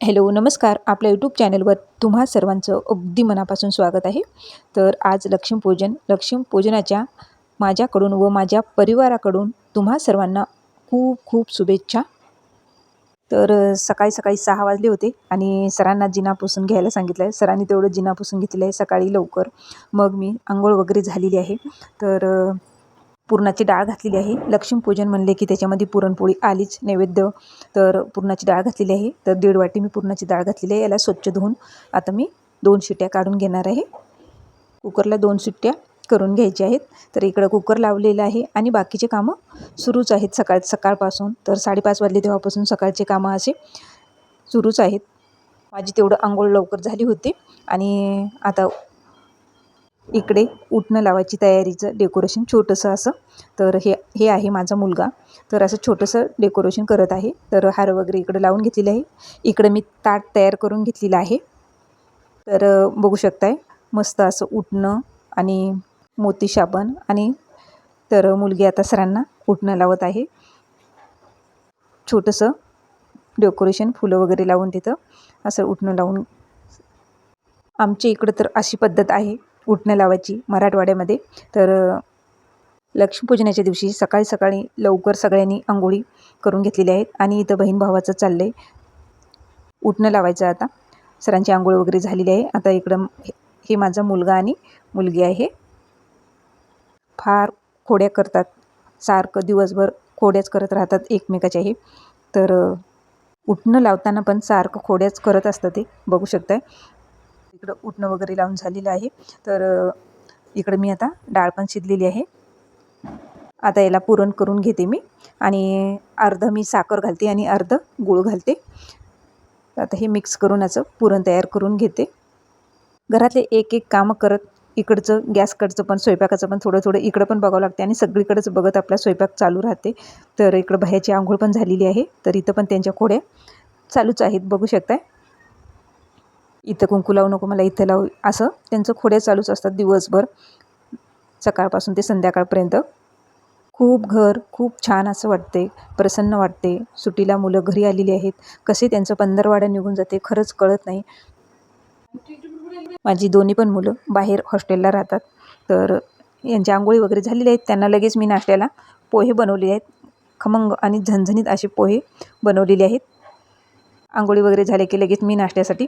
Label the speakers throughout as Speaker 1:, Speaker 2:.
Speaker 1: Hello नमस्कार. आपल्या YouTube चॅनलवर तुम्हा सर्वांचं अगदी मनापासून स्वागत आहे. तर आज लक्ष्मीपूजन लक्ष्मीपूजनाच्या माझ्याकडून व माझ्या परिवाराकडून तुम्हा सर्वांना खूप खूप शुभेच्छा. तर सकाळी सकाळी सहा वाजले होते आणि सरांना जिना पुसून घ्यायला सांगितलं आहे सरांनी तेवढं जिना पुसून घेतलेलं आहे सकाळी लवकर. मग मी आंघोळ वगैरे झालेली आहे. तर पुरणाची डाळ घातलेली आहे. लक्ष्मीपूजन म्हणले की त्याच्यामध्ये पुरणपोळी आलीच नैवेद्य तर पुरणाची डाळ घातलेली आहे. तर दीड वाटी मी पुरणाची डाळ घातलेली आहे. याला स्वच्छ धुवून आता मी दोन शिट्ट्या काढून घेणार आहे. कुकरला दोन शिट्ट्या करून घ्यायचे आहेत. तर इकडं कुकर लावलेलं आहे आणि बाकीचे कामं सुरूच आहेत सकाळ सकाळपासून. तर साडेपाच वाजले तेव्हापासून सकाळचे कामं असे सुरूच आहेत. माझी तेवढं आंघोळ लवकर झाली होती आणि आता इकडे उटणं लावायची तयारीचं डेकोरेशन छोटंसं असं. तर हे हे आहे माझा मुलगा. तर असं छोटंसं डेकोरेशन करत आहे. तर हार वगैरे इकडं लावून घेतलेलं आहे. इकडं मी ताट तयार करून घेतलेलं आहे. तर बघू शकताय मस्त असं उटणं आणि मोती साबण आणि तर मुलगी आता सरांना उठणं लावत आहे. छोटंसं डेकोरेशन फुलं वगैरे लावून तिथं असं उठणं लावून. आमच्या इकडं तर अशी पद्धत आहे. उठणं लावायची मराठवाड्यामध्ये. तर लक्ष्मीपूजनाच्या दिवशी सकाळी सकाळी लवकर सगळ्यांनी आंघोळी करून घेतलेली आहेत आणि इथं बहीण भावाचं चाललं आहे उठणं लावायचं आता. सरांची आंघोळ वगैरे झालेली आहे. आता इकडं हे- हे माझा मुलगा आणि मुलगी आहे. फार खोड्या करतात. सारखं दिवसभर खोड्याच करत राहतात एकमेकाच्या हे. तर उठणं लावताना पण सारखं खोड्याच करत असतं ते. बघू शकताय. इकडं उठणं वगैरे लावून झालेलं आहे. तर इकडं मी आता डाळ पण शिजलेली आहे. आता याला पुरण करून घेते मी आणि अर्ध मी साखर घालते आणि अर्ध गूळ घालते. आता हे मिक्स करून असं पुरण तयार करून घेते. घरातले एक एक कामं करत इकडचं गॅसकडचं पण स्वयंपाकाचं पण थोडं थोडं इकडं पण बघावं लागते आणि सगळीकडेच बघत आपला स्वयंपाक चालू राहते. तर इकडं बाह्याची आंघोळ पण झालेली आहे. तर इथं पण त्यांच्या खोड्या चालूच आहेत. बघू शकताय? इथं कुंकू लावू नको मला इथं लावू. असं त्यांचं खोड्या चालूच असतात दिवसभर. सकाळपासून ते संध्याकाळपर्यंत. खूप घर खूप छान असं वाटते प्रसन्न वाटते सुट्टीला मुलं घरी आलेली आहेत. कसे त्यांचं पंधरवाडा निघून जाते खरंच कळत नाही. माझी दोन्ही पण मुलं बाहेर हॉस्टेलला राहतात. तर यांच्या आंघोळी वगैरे झालेली आहेत. त्यांना लगेच मी नाश्त्याला पोहे बनवले आहेत. खमंग आणि झणझणीत असे पोहे बनवलेले आहेत. आंघोळी वगैरे झाले की लगेच मी नाश्त्यासाठी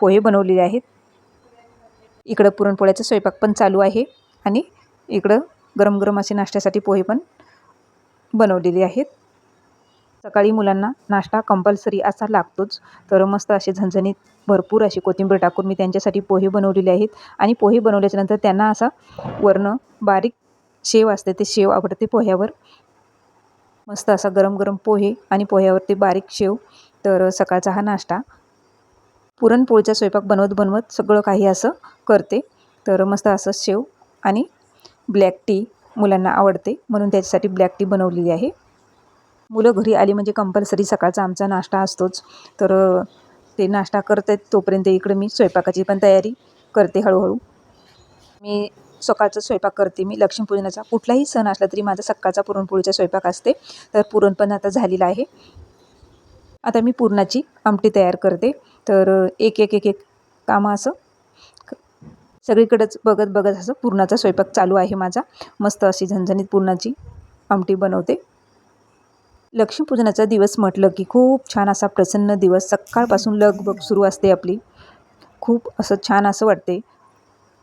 Speaker 1: पोहे बनवलेले आहेत. इकडं पुरणपोळ्याचा स्वयंपाक पण चालू आहे आणि इकडं गरम गरम असे नाश्त्यासाठी पोहे पण बनवलेले आहेत. सकाळी मुलांना नाश्ता कंपल्सरी असा लागतोच. तर मस्त असे झणझणीत भरपूर अशी कोथिंबीर टाकून मी त्यांच्यासाठी पोहे बनवलेले आहेत. आणि पोहे बनवल्याच्यानंतर त्यांना असा वरनं बारीक शेव असते ते शेव आवडते पोह्यावर. मस्त असा गरम गरम पोहे आणि पोह्यावरती बारीक शेव. तर सकाळचा हा नाश्ता पुरणपोळीचा स्वयंपाक बनवत बनवत सगळं काही असं करते. तर मस्त असं शेव आणि ब्लॅक टी मुलांना आवडते. म्हणून त्याच्यासाठी ब्लॅक टी बनवलेली आहे. मुलं घरी आली म्हणजे कंपल्सरी सकाळचा आमचा नाश्ता असतोच. तर ते नाश्ता करत आहेत तोपर्यंत इकडं मी स्वयंपाकाची पण तयारी करते हळूहळू. मी सकाळचा स्वयंपाक करते. मी लक्ष्मीपूजनाचा कुठलाही सण असला तरी माझा सकाळचा पुरणपोळीचा स्वयंपाक असते. तर पुरण पण आता झालेला आहे. आता मी पुरणाची आमटी तयार करते. तर एक एक एक एक कामं असं. सगळीकडंच बघत बघत असं पुरणाचा स्वयंपाक चालू आहे माझा. मस्त अशी झणझणीत पुरणाची आमटी बनवते. लक्ष्मीपूजनाचा दिवस म्हटलं की खूप छान असा प्रसन्न दिवस. सकाळपासून लगबग सुरू असते आपली. खूप असं छान असं वाटते.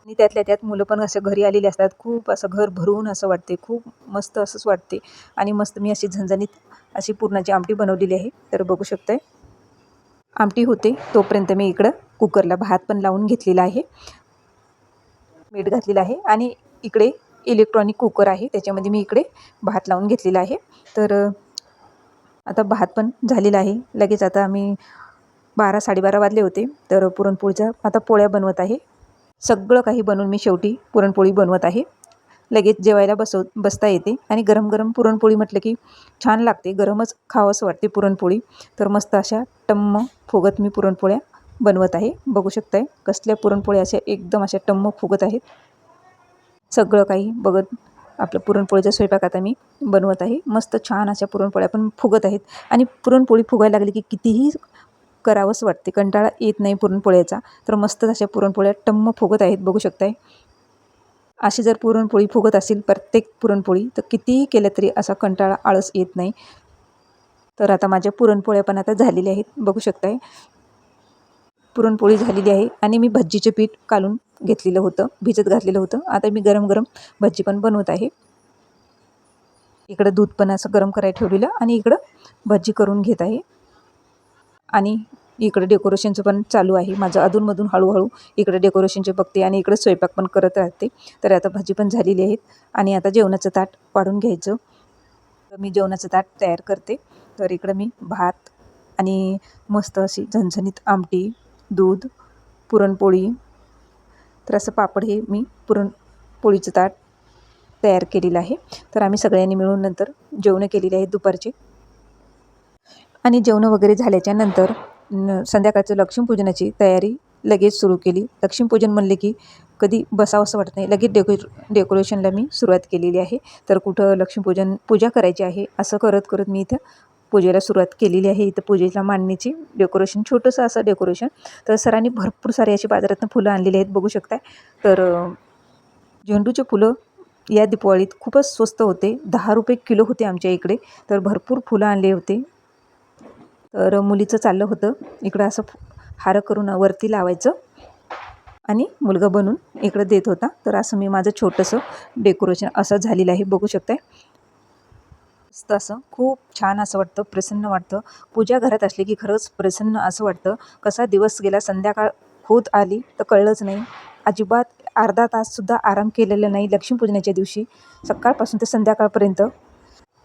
Speaker 1: आणि त्यातल्या त्यात मुलं पण असं घरी आलेली असतात. खूप असं घर भरून असं वाटते. खूप मस्त असंच वाटते. आणि मस्त मी अशी झणझणीत अशी पुरणाची आमटी बनवलेली आहे. तर बघू शकताय. आमटी होते. तोपर्यंत मी इकडं कुकरला भात पण लावून घेतलेला आहे. मीठ घातलेलं आहे. आणि इकडे इलेक्ट्रॉनिक कुकर आहे. त्याच्यामध्ये मी इकडे भात लावून घेतलेला आहे. तर आता भात पण झालेला आहे. लगेच आता आम्ही बारा साडेबारा वाजले होते. तर पुरणपोळीच्या आता पोळ्या बनवत आहे. सगळं काही बनवून मी शेवटी पुरणपोळी बनवत आहे. लगेच जेवायला बसव बसता येते आणि गरम गरम पुरणपोळी म्हटलं की छान लागते गरमच खावंसं वाटते पुरणपोळी. तर मस्त अशा टम्म फुगत मी पुरणपोळ्या बनवत आहे. बघू शकताय कसल्या पुरणपोळ्या अशा एकदम अशा टम्म फुगत आहेत. सगळं काही बघत आपलं पुरणपोळीचा स्वयंपाक आता मी बनवत आहे. मस्त छान अशा पुरणपोळ्या पण फुगत आहेत. आणि पुरणपोळी फुगायला लागली की कितीही करावंच वाटते कंटाळा येत नाही पुरणपोळ्याचा. तर मस्त अशा पुरणपोळ्या टम्म फुगत आहेत. बघू शकताय अशी जर पुरणपोळी फुगत असेल प्रत्येक पुरणपोळी तर कितीही केलं तरी असा कंटाळा आळस येत नाही. तर आता माझ्या पुरणपोळ्या पण आता झालेल्या आहेत बघू शकताय. पुरणपोळी झालेली आहे आणि मी भज्जीचं पीठ काढून घेतलेलं होतं भिजत घातलेलं होतं. आता मी गरम गरम भज्जी पण बनवत आहे. इकडं दूध पण असं गरम करायला ठेवलेलं आणि इकडं भज्जी करून घेत आहे. आणि इकडं डेकोरेशनचं पण चालू आहे. माझं अधूनमधून हळूहळू इकडं डेकोरेशनचे बघते आणि इकडं स्वयंपाक पण करत राहते. तर आता भाजी पण झालेली आहेत. आणि आता जेवणाचं ताट वाढून घ्यायचं. तर मी जेवणाचं ताट तयार करते. तर इकडं मी भात आणि मस्त अशी झणझणीत आमटी दूध पुरणपोळी. तर असं पापड हे मी पुरणपोळीचं ताट तयार केलेलं आहे. तर आम्ही सगळ्यांनी मिळून नंतर जेवणं केलेली आहेत दुपारचे. आणि जेवणं वगैरे झाल्याच्यानंतर न संध्याकाळचं लक्ष्मीपूजनाची तयारी लगेच सुरू केली. लक्ष्मीपूजन म्हणले की कधी बसावंसं वाटत नाही. लगेच डेको डेकोरेशनला मी सुरुवात केलेली आहे. तर कुठं लक्ष्मीपूजन पूजा करायची आहे असं करत करत मी इथं पूजेला सुरुवात केलेली आहे. इथं पूजेला मांडणीची डेकोरेशन छोटंसं असं डेकोरेशन. तर सरांनी भरपूर सारे अशी बाजारातनं फुलं आणलेली आहेत बघू शकताय. तर झेंडूचे फुलं या दीपावळीत खूपच स्वस्त होते. दहा रुपये किलो होते आमच्या इकडे. तर भरपूर फुलं आणले होते. तर मुलीचं चाललं होतं. इकडं असं हार करून वरती लावायचं. आणि मुलगा बनून इकडं देत होता. तर असं मी माझं छोटंसं डेकोरेशन असं झालेलं आहे. बघू शकताय? मस्त असं खूप छान असं वाटतं. प्रसन्न वाटतं. पूजा घरात असली की खरंच प्रसन्न असं वाटतं. कसा दिवस गेला संध्याकाळ होत आली तर कळलंच नाही. अजिबात अर्धा ताससुद्धा आराम केलेला नाही लक्ष्मीपूजनाच्या दिवशी. सकाळपासून ते संध्याकाळपर्यंत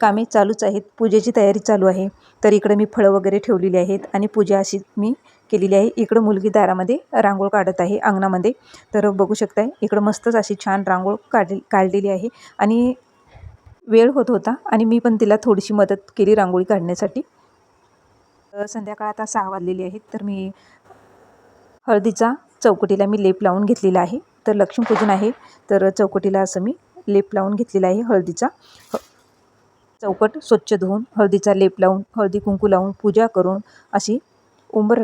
Speaker 1: कामे चालूच आहेत. पूजेची तयारी चालू आहे. तर इकडं मी फळं वगैरे ठेवलेली आहेत आणि पूजा अशी मी केलेली आहे. इकडं मुलगी दारामध्ये रांगोळ काढत आहे अंगणामध्ये. तर बघू शकताय इकडं मस्तच अशी छान रांगोळ काढ काढलेली आहे. आणि वेळ होत होता आणि मी पण तिला थोडीशी मदत केली रांगोळी काढण्यासाठी. संध्याकाळ आता सहा वाजलेली आहेत. तर मी हळदीचा चौकटीला मी लेप लावून घेतलेला आहे. तर लक्ष्मीपूजन आहे. तर चौकटीला असं मी लेप लावून घेतलेला आहे हळदीचा. चौकट स्वच्छ धुवून हळदीचा लेप लावून हळदी कुंकू लावून पूजा करून अशी उंबर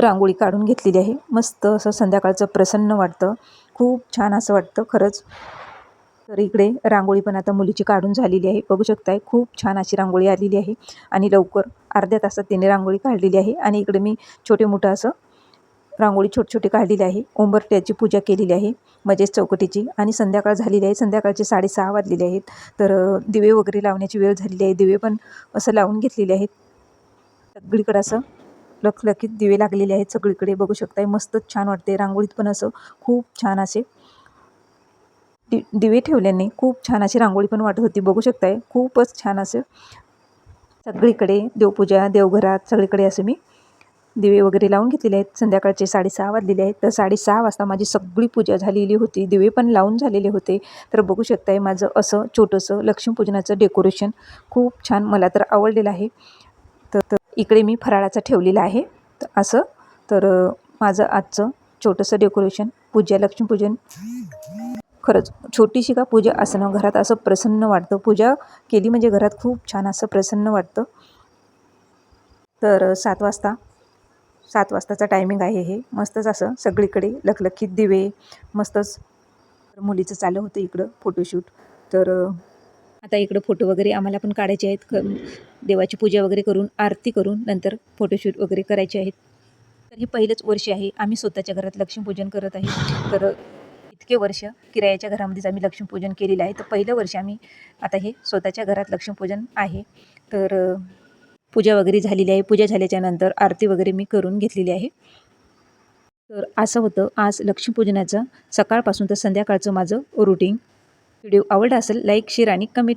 Speaker 1: रांगोळी काढून घेतलेली आहे. मस्त असं संध्याकाळचं प्रसन्न वाटतं. खूप छान असं वाटतं खरंच. तर इकडे रांगोळी पण आता मुलीची काढून झालेली आहे. बघू शकताय खूप छान अशी रांगोळी आलेली आहे. आणि लवकर अर्ध्या तासात तिने रांगोळी काढलेली आहे. आणि इकडे मी छोटे मोठं असं रांगोळी छोटी छोटी काढलेली आहे. ओंबरट्याची पूजा केलेली आहे. म्हणजेच चौकटीची. आणि संध्याकाळ झालेली आहे. संध्याकाळचे साडेसहा वाजलेले आहेत. तर दिवे वगैरे लावण्याची वेळ झालेली आहे. दिवे पण असं लावून घेतलेले आहेत. सगळीकडे असं लखलखीत दिवे लागलेले आहेत. सगळीकडे बघू शकताय. मस्तच छान वाटते रांगोळीत पण असं खूप छान असे दि दिवे ठेवल्याने खूप छान अशी रांगोळी पण वाटत होती. बघू शकताय. खूपच छान असं सगळीकडे देवपूजा देवघरात सगळीकडे असं मी दिवे वगैरे लावून घेतलेले आहेत. संध्याकाळचे साडेसहा वाजलेले आहेत. तर साडेसहा वाजता माझी सगळी पूजा झालेली होती. दिवे पण लावून झालेले होते. तर बघू शकताय माझं असं छोटंसं लक्ष्मीपूजनाचं डेकोरेशन खूप छान मला तर आवडलेलं आहे. तर इकडे मी फराळाचं ठेवलेलं आहे. तर असं. तर माझं आजचं छोटंसं डेकोरेशन पूजा लक्ष्मीपूजन. खरंच छोटीशी का पूजा असणं घरात असं प्रसन्न वाटतं. पूजा केली म्हणजे घरात खूप छान असं प्रसन्न वाटतं. तर सात वाजता सात वाजताचा टायमिंग आहे हे. मस्तच असं सगळीकडे लखलखीत दिवे मस्तच मुलीचं चालू होतं इकडं फोटोशूट तर आता इकडं फोटो वगैरे आम्हाला पण काढायचे आहेत. क देवाची पूजा वगैरे करून आरती करून नंतर फोटोशूट वगैरे करायचे आहेत. तर हे पहिलंच वर्ष आहे. आम्ही स्वतःच्या घरात लक्ष्मीपूजन करत आहे. तर इतके वर्ष किरायाच्या घरामध्येच आम्ही लक्ष्मीपूजन केलेलं आहे. तर पहिलं वर्ष आम्ही आता हे स्वतःच्या घरात लक्ष्मीपूजन आहे. तर पूजा वगैरे झालेली आहे. पूजा झाल्याच्यानंतर आरती वगैरे मी करून घेतलेली आहे. तर असं होतं. आज लक्ष्मीपूजनाचं सकाळपासून तर संध्याकाळचं माझं रुटीन व्हिडिओ आवडला असेल लाईक शेअर आणि कमेंट